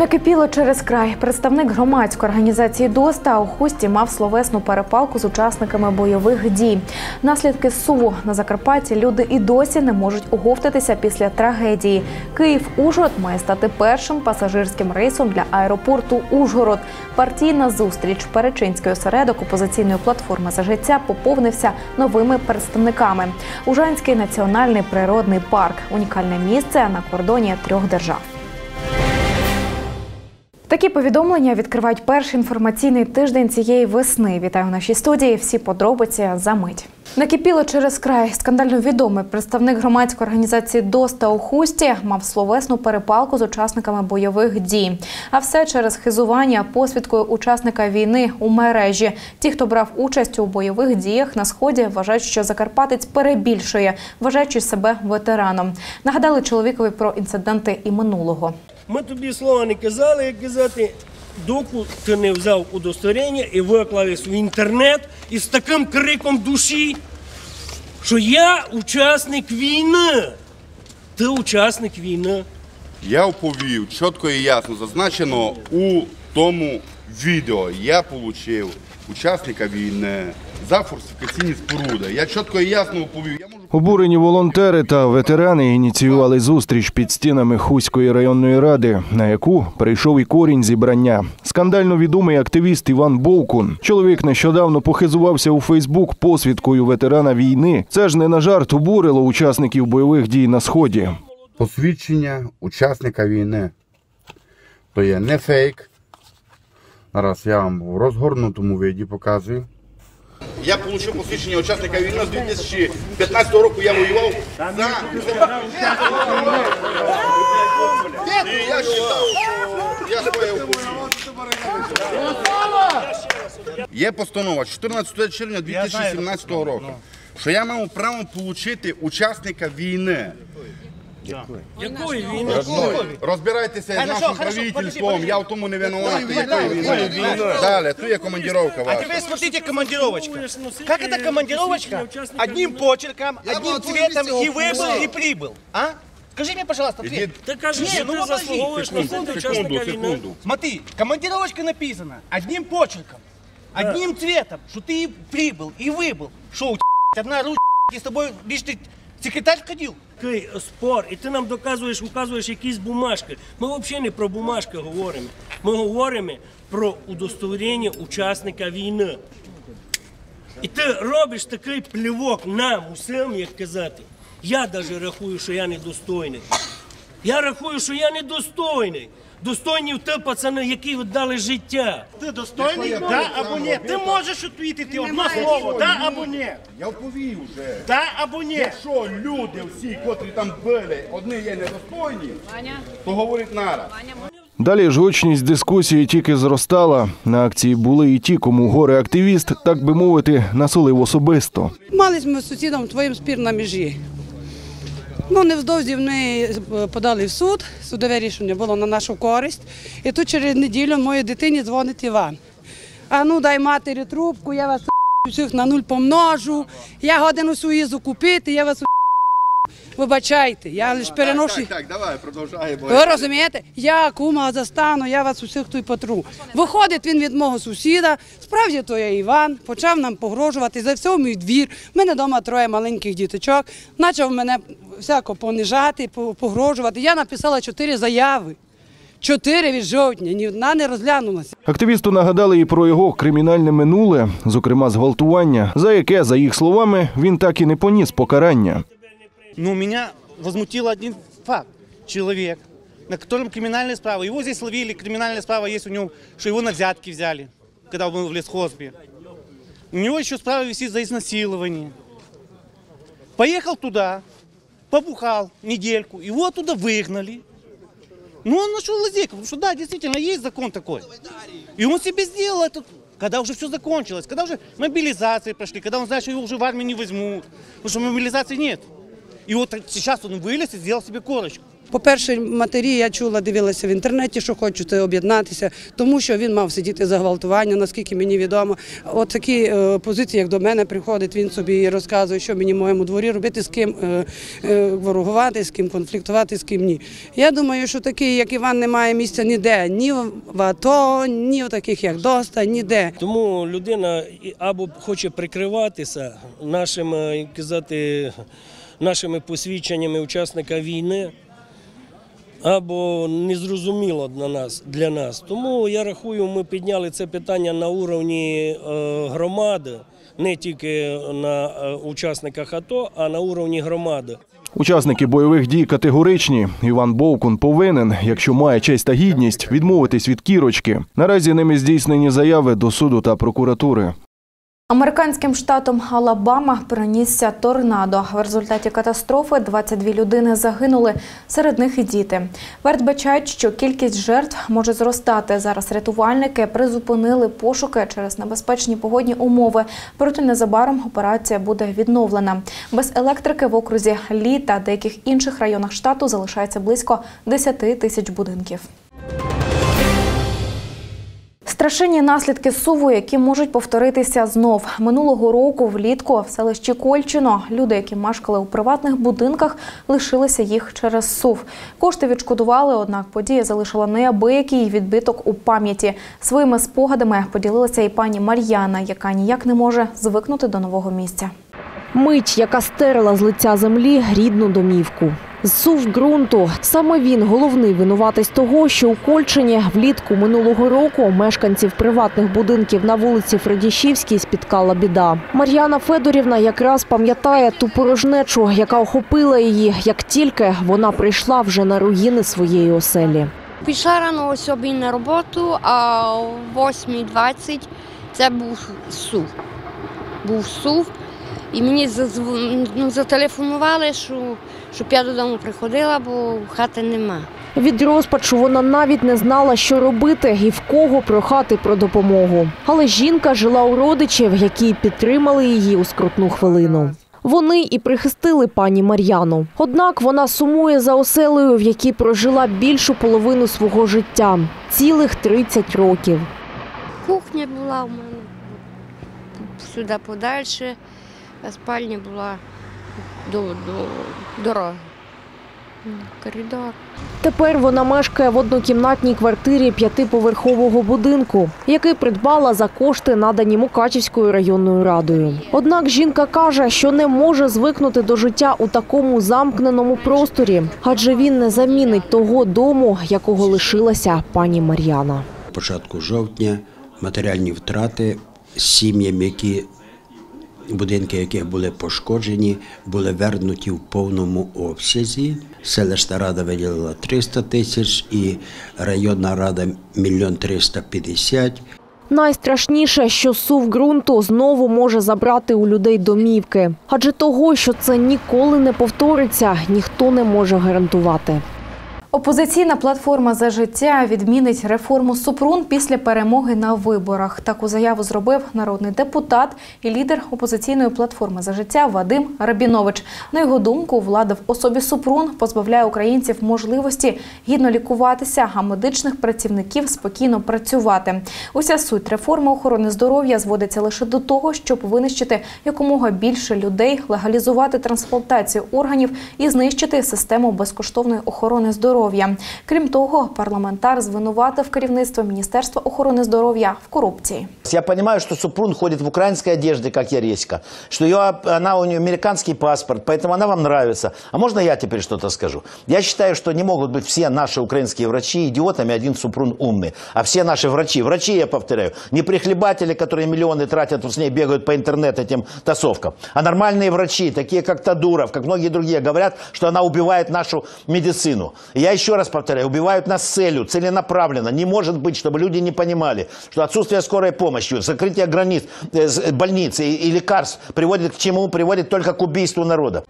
Накипіло через край. Представник громадської організації ДОСТА у Хусті мав словесну перепалку з учасниками бойових дій. Наслідки СУВО на Закарпатті люди і досі не можуть оговтатися після трагедії. Київ Ужгород має стати першим пасажирським рейсом для аеропорту Ужгород. Партійна зустріч Перечинський осередок опозиційної платформи за життя поповнився новими представниками. Ужанський національний природний парк унікальне місце на кордоні трьох держав. Такі повідомлення відкривають перший інформаційний тиждень цієї весни. Вітаю в нашій студії. Всі подробиці за мить. Накипіло через край. Скандально відомий представник громадської організації ДОСТА у Хусті мав словесну перепалку з учасниками бойових дій. А все через хизування посвідкою учасника війни у мережі. Ті, хто брав участь у бойових діях на сході, вважають, що Закарпатець перебільшує, вважаючи себе ветераном. Нагадали чоловікові про інциденти і минулого. Ми тобі слова не казали, як казати, доку ти не взяв удостоверення і виклавиш в інтернет із таким криком душі, що я учасник війни. Ти учасник війни. Я оповів чітко і ясно зазначено у тому відео. Я отримав учасника війни за фортифікаційні споруди. Я чітко і ясно оповів. Я можу Обурені волонтери та ветерани ініціювали зустріч під стінами Хуської районної ради, на яку прийшов і корінь зібрання. Скандально відомий активіст Іван Бовкун. Чоловік нещодавно похизувався у Фейсбук посвідкою ветерана війни. Це ж не на жарт обурило учасників бойових дій на сході. посвідчення учасника війни. То є не фейк. Зараз я вам в розгорнутому виді показую. Я отримав посвідчення учасника війни з 2015 року. Я воював за... І я своє. Є постанова 14 червня 2017 року, що я мав право отримати учасника війни. Якої війни? Розбирайтеся з Хорошо, нашим хорошо, правительством, подожди, я в тому не винуватий. Якої Якої війни? Далі, тут є командировка А ваша. теперь смотрите командировочка. Как это командировочка? Одним почерком, одним цветом и выбыл, и прибыл. А? Скажи мне, пожалуйста, ответ. Ідіть, Ти кажеш, Ні, що ну ти подожди. заслуговуєш на секунду, стати секунду, учасника війни. секунду. Смотри, командировочка написана одним почерком, одним цветом, что ты прибыл и выбыл. Что у тебя одна ручка, и с тобой лишний секретарь входил? Такий спор, і ти нам доказуєш, указуєш якісь бумажки. Ми взагалі не про бумажки говоримо. Ми говоримо про удостоверення учасника війни. І ти робиш такий плівок нам усім, як казати. Я навіть рахую, що я недостойний. Я рахую, що я недостойний. Достойні ти, пацани, які віддали життя. Ти достойний, да або ні. Ти можеш відповідати одне слово, да або ні. Я оповів вже. Да або ні. Якщо люди всі, котрі там були, одні є недостойні, то говорить нара. Далі ж гучність дискусії тільки зростала. На акції були і ті, кому горе активіст, так би мовити, насолив особисто. Мали ми з сусідом твоїм спір на межі. Ну, невдовзі вони е, подали в суд, судове рішення було на нашу користь. І тут через неділю моїй дитині дзвонить Іван. А ну дай матері трубку, я вас всіх на нуль помножу, я годину свою закупити, я вас вибачайте, я лише переношу. Так, так, давай, продовжаємо. Ви розумієте? Я кума застану, я вас усіх тут потру. Виходить він від мого сусіда, справді то є Іван, почав нам погрожувати за всього мій двір. У мене вдома троє маленьких діточок, почав мене всяко понижати, погрожувати. Я написала чотири заяви. Чотири від жовтня, ні одна не розглянулася. Активісту нагадали і про його кримінальне минуле, зокрема зґвалтування, за яке, за їх словами, він так і не поніс покарання. Ну, меня возмутил один факт. Человек, на котором криминальная справа. Его здесь ловили, криминальная справа есть у него, что его на взятки взяли, когда он был в лесхозбе. У него еще справа висит за изнасилование. Поехал туда, побухал недельку, его оттуда выгнали. Ну, он нашел лазейку, потому что да, действительно, есть закон такой. И он себе сделал это, когда уже все закончилось, когда уже мобилизации прошли, когда он знает, что его уже в армию не возьмут, потому что мобилизации нет. И вот сейчас он вылез и сделал себе корочку. По-перше, матері я чула, дивилася в інтернеті, що хочуть об'єднатися, тому що він мав сидіти за гвалтування, наскільки мені відомо. От такі е, позиції, як до мене приходить, він собі розказує, що мені в моєму дворі робити, з ким е, е, ворогувати, з ким конфліктувати, з ким ні. Я думаю, що такий, як Іван, не має місця ніде, ні в АТО, ні в таких, як Доста, ніде. Тому людина або хоче прикриватися нашим, казати, нашими посвідченнями учасника війни, або незрозуміло для нас, для нас. Тому я рахую, ми підняли це питання на уровні е, громади, не тільки на е, учасниках АТО, а на уровні громади. Учасники бойових дій категоричні. Іван Бовкун повинен, якщо має честь та гідність, відмовитись від кірочки. Наразі ними здійснені заяви до суду та прокуратури. Американським штатом Алабама перенісся торнадо. В результаті катастрофи 22 людини загинули, серед них і діти. Передбачають, що кількість жертв може зростати. Зараз рятувальники призупинили пошуки через небезпечні погодні умови. Проте незабаром операція буде відновлена. Без електрики в окрузі Лі та деяких інших районах штату залишається близько 10 тисяч будинків. Страшенні наслідки суву, які можуть повторитися знов минулого року. Влітку в селищі Кольчино люди, які мешкали у приватних будинках, лишилися їх через сув. Кошти відшкодували, однак подія залишила неабиякий відбиток у пам'яті. Своїми спогадами поділилася і пані Мар'яна, яка ніяк не може звикнути до нового місця. Мить, яка стерла з лиця землі рідну домівку. Зсув ґрунту. Саме він головний винуватець того, що у Кольчині влітку минулого року мешканців приватних будинків на вулиці Фредішівській спіткала біда. Мар'яна Федорівна якраз пам'ятає ту порожнечу, яка охопила її, як тільки вона прийшла вже на руїни своєї оселі. Пішла рано 7 на роботу, а о 8.20 це був сув. Був сув. І мені ну, зателефонували, що, щоб я додому приходила, бо хати нема. Від розпачу вона навіть не знала, що робити і в кого прохати про допомогу. Але жінка жила у родичів, які підтримали її у скрутну хвилину. Вони і прихистили пані Мар'яну. Однак вона сумує за оселею, в якій прожила більшу половину свого життя цілих 30 років. Кухня була у мене сюди подальше, а спальня була до, до дороги. Коридор. Тепер вона мешкає в однокімнатній квартирі п'ятиповерхового будинку, який придбала за кошти, надані Мукачівською районною радою. Однак жінка каже, що не може звикнути до життя у такому замкненому просторі, адже він не замінить того дому, якого лишилася пані Мар'яна. початку жовтня матеріальні втрати сім'ям, які будинки яких були пошкоджені, були вернуті в повному обсязі. Селищна рада виділила 300 тисяч і районна рада мільйон 350. Найстрашніше, що сув ґрунту знову може забрати у людей домівки, адже того, що це ніколи не повториться, ніхто не може гарантувати. Опозиційна платформа за життя відмінить реформу Супрун після перемоги на виборах. Таку заяву зробив народний депутат і лідер опозиційної платформи за життя Вадим Рабінович. На його думку, влада в особі Супрун позбавляє українців можливості гідно лікуватися, а медичних працівників спокійно працювати. Уся суть реформи охорони здоров'я зводиться лише до того, щоб винищити якомога більше людей, легалізувати трансплантацію органів і знищити систему безкоштовної охорони здоров'я. Крім того, парламентар звинуватив керівництво Міністерства охорони здоров'я в корупції. Я понимаю, что Супрун ходит в украинской одежде, как Яреська, что ее, она, у нее американский паспорт, поэтому она вам нравится. А можно я теперь что-то скажу? Я считаю, что не могут быть все наши украинские врачи идиотами, один Супрун умный. А все наши врачи, врачи, я повторяю, не прихлебатели, которые миллионы тратят, с ней бегают по интернету этим тасовкам, а нормальные врачи, такие как Тадуров, как многие другие, говорят, что она убивает нашу медицину. Я еще раз повторяю, убивают нас целью, целенаправленно. Не может быть, чтобы люди не понимали, что отсутствие скорой помощи, закрытие границ, э, с- больниц и лекарств приводит к чему? Приводит только к убийству народа.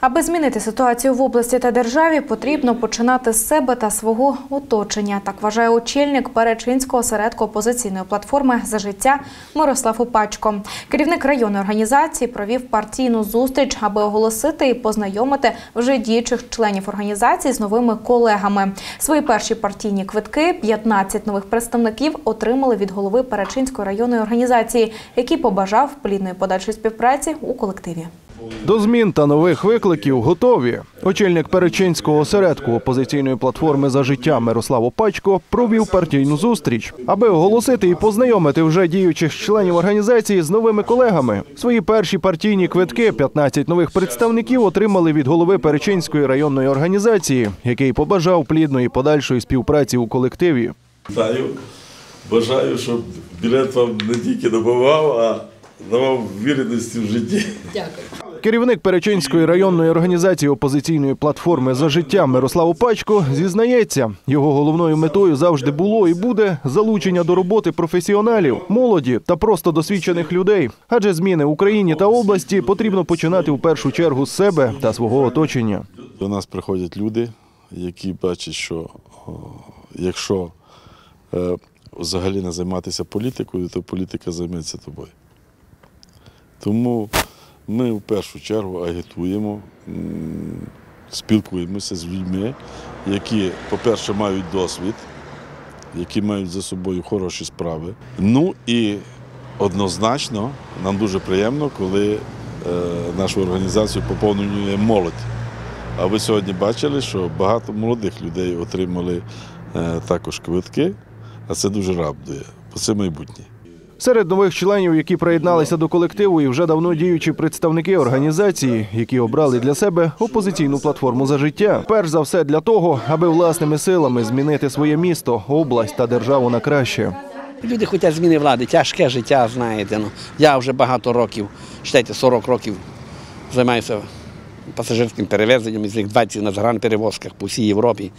Аби змінити ситуацію в області та державі, потрібно починати з себе та свого оточення. Так вважає очільник Перечинського осередку опозиційної платформи за життя Мирослав Опачко. Керівник районної організації провів партійну зустріч, аби оголосити і познайомити вже діючих членів організації з новими колегами. Свої перші партійні квитки 15 нових представників отримали від голови Перечинської районної організації, який побажав плідної подальшої співпраці у колективі. До змін та нових викликів готові. Очільник Перечинського осередку опозиційної платформи за життя Мирослав Опачко провів партійну зустріч, аби оголосити і познайомити вже діючих членів організації з новими колегами. Свої перші партійні квитки 15 нових представників отримали від голови Перечинської районної організації, який побажав плідної подальшої співпраці у колективі. Вітаю. Бажаю, щоб білет вам не тільки добував, а давав вірності в житті. Керівник Перечинської районної організації опозиційної платформи за життя Мирослав Опачко зізнається, його головною метою завжди було і буде залучення до роботи професіоналів, молоді та просто досвідчених людей. Адже зміни Україні та області потрібно починати в першу чергу з себе та свого оточення. До нас приходять люди, які бачать, що якщо е, взагалі не займатися політикою, то політика займеться тобою. Тому ми в першу чергу агітуємо, спілкуємося з людьми, які, по-перше, мають досвід, які мають за собою хороші справи. Ну і однозначно нам дуже приємно, коли е, нашу організацію поповнює молодь. А ви сьогодні бачили, що багато молодих людей отримали е, також квитки, а це дуже радує, бо це майбутнє. Серед нових членів, які приєдналися до колективу, і вже давно діючі представники організації, які обрали для себе опозиційну платформу за життя. Перш за все для того, аби власними силами змінити своє місто, область та державу на краще. Люди хочуть зміни влади, тяжке життя, знаєте. Ну, я вже багато років, считайте, 40 років займаюся пасажирським перевезенням, із них 20 на загранперевозках по всій Європі.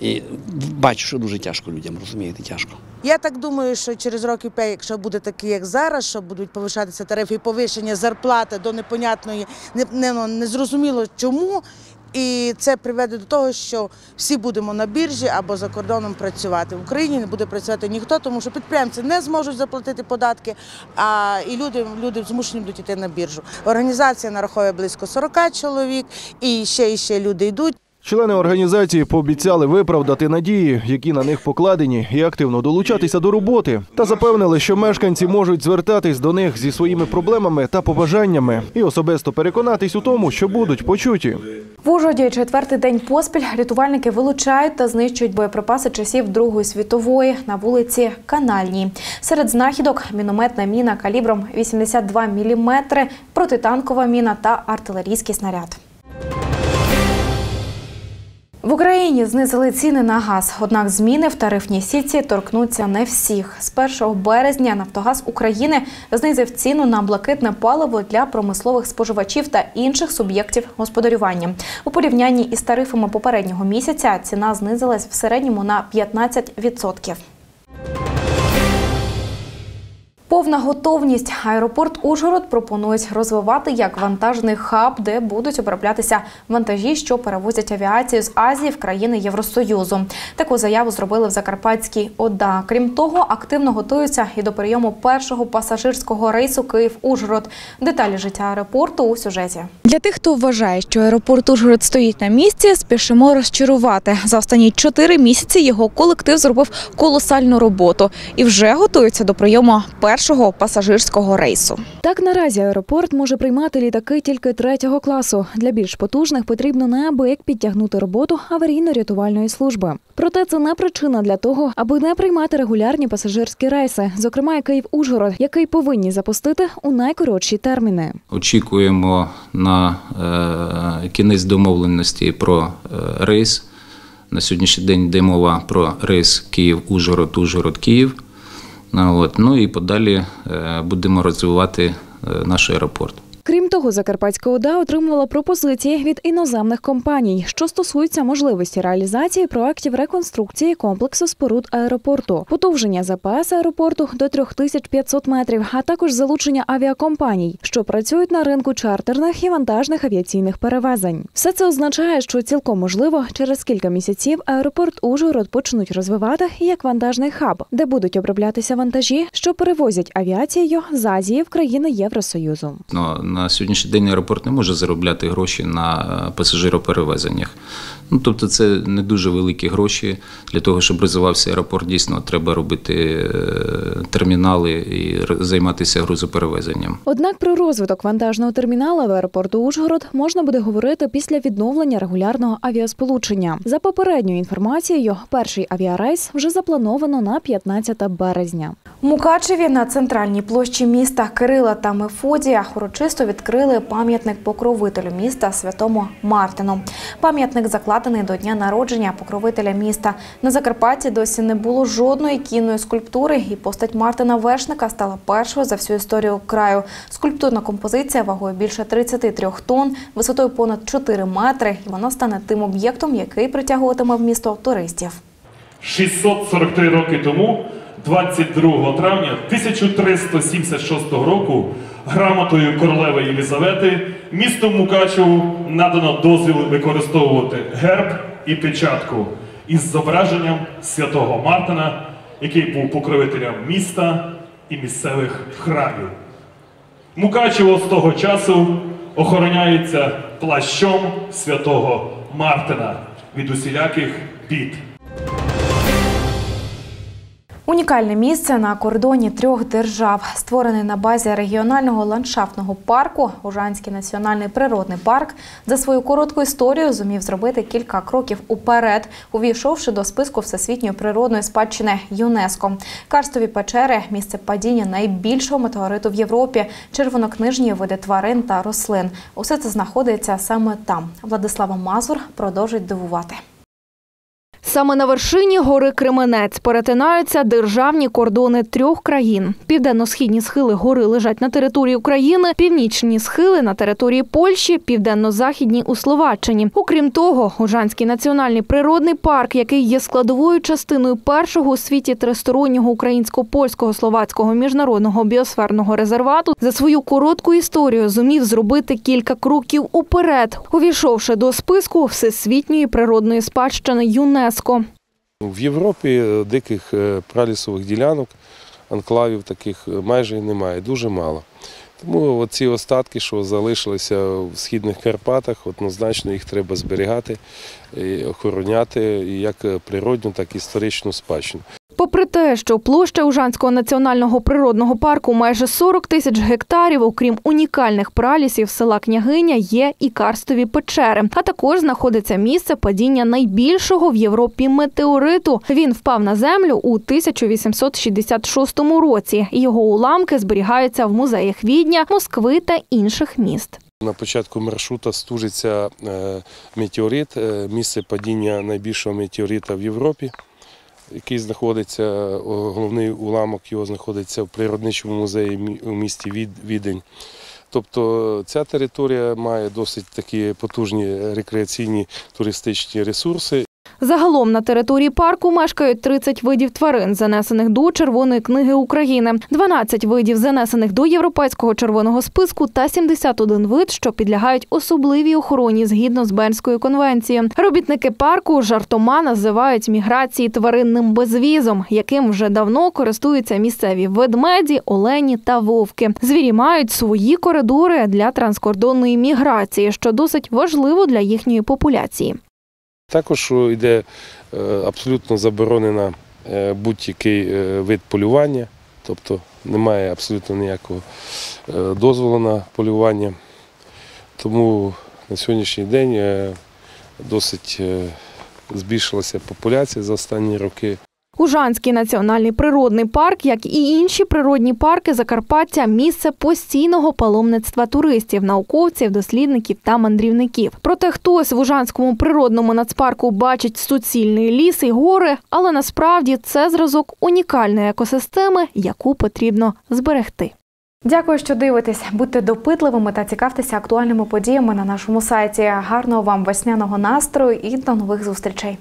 І бачу, що дуже тяжко людям, розумієте, тяжко. Я так думаю, що через років 5, якщо буде такий, як зараз, що будуть повишатися тарифи і повищення зарплати до непонятної, не, не, ну, незрозуміло чому. І це приведе до того, що всі будемо на біржі або за кордоном працювати. В Україні не буде працювати ніхто, тому що підприємці не зможуть заплатити податки, а і люди, люди змушені будуть йти на біржу. Організація нараховує близько 40 чоловік, і ще і ще люди йдуть. Члени організації пообіцяли виправдати надії, які на них покладені, і активно долучатися до роботи, та запевнили, що мешканці можуть звертатись до них зі своїми проблемами та побажаннями, і особисто переконатись у тому, що будуть почуті. В Ужгороді четвертий день поспіль рятувальники вилучають та знищують боєприпаси часів Другої світової на вулиці Канальній. Серед знахідок мінометна міна калібром 82 мм, протитанкова міна та артилерійський снаряд. В Україні знизили ціни на газ, однак зміни в тарифній сітці торкнуться не всіх. З 1 березня Нафтогаз України знизив ціну на блакитне паливо для промислових споживачів та інших суб'єктів господарювання. У порівнянні із тарифами попереднього місяця ціна знизилась в середньому на 15%. Повна готовність. Аеропорт Ужгород пропонують розвивати як вантажний хаб, де будуть оброблятися вантажі, що перевозять авіацію з Азії в країни Євросоюзу. Таку заяву зробили в Закарпатській ОДА. Крім того, активно готуються і до прийому першого пасажирського рейсу Київ-Ужгород. Деталі життя аеропорту у сюжеті. Для тих, хто вважає, що аеропорт Ужгород стоїть на місці, спішимо розчарувати. За останні чотири місяці його колектив зробив колосальну роботу і вже готується до прийому першого пасажирського рейсу. Так наразі аеропорт може приймати літаки тільки третього класу. Для більш потужних потрібно неабияк підтягнути роботу аварійно-рятувальної служби. Проте це не причина для того, аби не приймати регулярні пасажирські рейси, зокрема і Київ-Ужгород, який повинні запустити у найкоротші терміни. Очікуємо на е, кінець домовленості про е, рейс. На сьогоднішній день йде мова про рейс Київ-Ужгород, Ужгород-Київ. Ну, От. Ну і подалі е, будемо розвивати наш аеропорт. Крім того, Закарпатська ОДА отримувала пропозиції від іноземних компаній, що стосуються можливості реалізації проектів реконструкції комплексу споруд аеропорту, подовження ЗПС аеропорту до 3500 метрів, а також залучення авіакомпаній, що працюють на ринку чартерних і вантажних авіаційних перевезень. Все це означає, що цілком можливо через кілька місяців аеропорт Ужгород почнуть розвивати як вантажний хаб, де будуть оброблятися вантажі, що перевозять авіацією з Азії в країни Євросоюзу. На сьогоднішній день аеропорт не може заробляти гроші на е, пасажироперевезеннях. Ну, тобто це не дуже великі гроші. Для того, щоб розвивався аеропорт, дійсно треба робити е, термінали і займатися грузоперевезенням. Однак про розвиток вантажного термінала в аеропорту Ужгород можна буде говорити після відновлення регулярного авіасполучення. За попередньою інформацією, перший авіарейс вже заплановано на 15 березня. У Мукачеві на центральній площі міста Кирила та Мефодія урочисто відкрили пам'ятник покровителю міста святому Мартину. Пам'ятник закладений до дня народження покровителя міста. На Закарпатті досі не було жодної кінної скульптури, і постать Мартина Вершника стала першою за всю історію краю. Скульптурна композиція вагою більше 33 тонн, висотою понад 4 метри, і вона стане тим об'єктом, який притягуватиме в місто туристів. 643 роки тому, 22 травня 1376 року, грамотою королеви Єлізавети місту Мукачеву надано дозвіл використовувати герб і печатку із зображенням святого Мартина, який був покровителем міста і місцевих храмів. Мукачево з того часу охороняється плащом святого Мартина від усіляких бід. Унікальне місце на кордоні трьох держав, створений на базі регіонального ландшафтного парку. Ужанський національний природний парк за свою коротку історію зумів зробити кілька кроків уперед, увійшовши до списку всесвітньої природної спадщини ЮНЕСКО. Карстові печери місце падіння найбільшого метеориту в Європі, червонокнижні види тварин та рослин. Усе це знаходиться саме там. Владислава Мазур продовжить дивувати. Саме на вершині гори Кременець перетинаються державні кордони трьох країн. Південно-східні схили гори лежать на території України, північні схили на території Польщі, південно-західні у Словаччині. Окрім того, Ужанський національний природний парк, який є складовою частиною першого у світі тристороннього українсько-польського словацького міжнародного біосферного резервату, за свою коротку історію зумів зробити кілька кроків уперед, увійшовши до списку всесвітньої природної спадщини ЮНЕСКО. В Європі е, диких е, пралісових ділянок, анклавів таких е, майже немає, дуже мало. Тому ці остатки, що залишилися в східних Карпатах, однозначно їх треба зберігати, охороняти як природню, так і історичну спадщину. Попри те, що площа Ужанського національного природного парку майже 40 тисяч гектарів, окрім унікальних пралісів села Княгиня, є і карстові печери. А також знаходиться місце падіння найбільшого в Європі метеориту. Він впав на землю у 1866 році. Його уламки зберігаються в музеях Відня, Москви та інших міст. На початку маршрута стужиться е, метеорит, е, місце падіння найбільшого метеорита в Європі, який знаходиться, головний уламок його знаходиться в природничому музеї у місті Від- Відень. Тобто ця територія має досить такі потужні рекреаційні туристичні ресурси. Загалом на території парку мешкають 30 видів тварин, занесених до Червоної книги України, 12 видів занесених до Європейського червоного списку та 71 вид, що підлягають особливій охороні згідно з Бернською конвенцією. Робітники парку жартома називають міграції тваринним безвізом, яким вже давно користуються місцеві ведмеді, олені та вовки. Звірі мають свої коридори для транскордонної міграції, що досить важливо для їхньої популяції. Також йде е, абсолютно заборонена е, будь-який е, вид полювання, тобто немає абсолютно ніякого дозволу на полювання. Тому на сьогоднішній день досить збільшилася популяція за останні роки. Ужанський національний природний парк, як і інші природні парки Закарпаття, місце постійного паломництва туристів, науковців, дослідників та мандрівників. Проте хтось в Ужанському природному нацпарку бачить суцільний ліс і гори, але насправді це зразок унікальної екосистеми, яку потрібно зберегти. Дякую, що дивитесь. Будьте допитливими та цікавтеся актуальними подіями на нашому сайті. Гарного вам весняного настрою і до нових зустрічей.